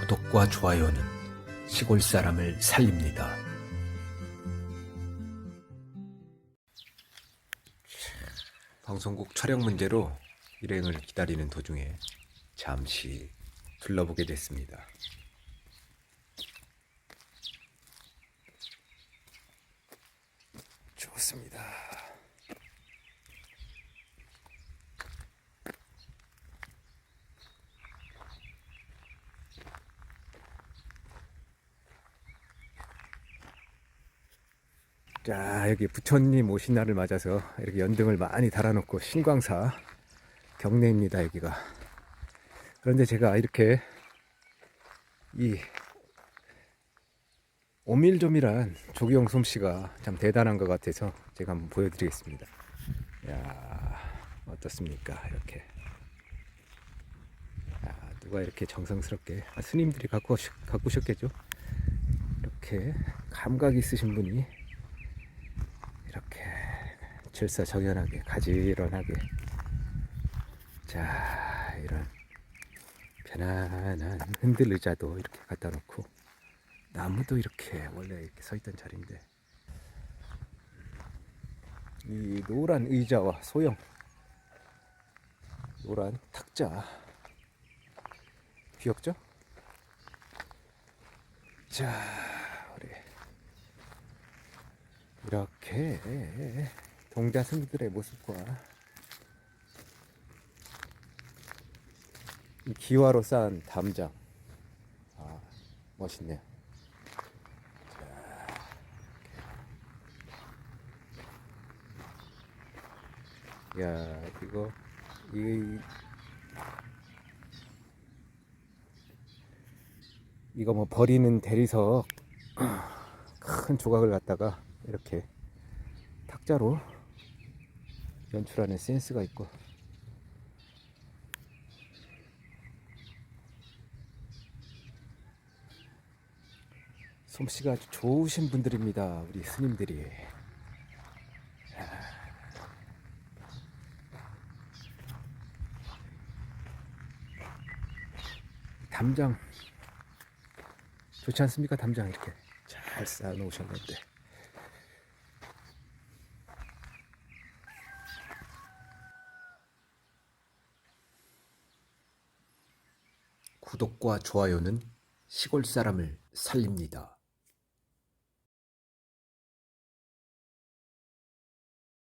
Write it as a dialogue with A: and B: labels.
A: 구독과 좋아요는 시골 사람을 살립니다. 방송국 촬영 문제로 일행을 기다리는 도중에 잠시 둘러보게 됐습니다. 좋습니다. 자, 여기 부처님 오신 날을 맞아서 이렇게 연등을 많이 달아놓고 신광사 경내입니다, 여기가. 그런데 제가 이렇게 이 오밀조밀한 조기용 솜씨가 참 대단한 것 같아서 제가 한번 보여드리겠습니다. 야 어떻습니까? 이렇게. 야, 누가 이렇게 정성스럽게 아, 스님들이 갖고 갖고 오셨겠죠? 이렇게 감각 있으신 분이 질서정연하게 가지런하게. 자 이런 편안한 흔들 의자도 이렇게 갖다 놓고 나무도 이렇게 원래 이렇게 서 있던 자리인데. 이 노란 의자와 소형 노란 탁자. 귀엽죠? 자 우리 이렇게 동자승들의 모습과 이 기와로 쌓은 담장. 아 멋있네요. 야 이거 이 이거 뭐 버리는 대리석 큰 조각을 갖다가 이렇게 탁자로 연출하는 센스가 있고. 솜씨가 아주 좋으신 분들입니다 우리 스님들이. 담장. 좋지 않습니까 담장? 이렇게 잘 쌓아 놓으셨는데 구독과 좋아요는 시골 사람을 살립니다.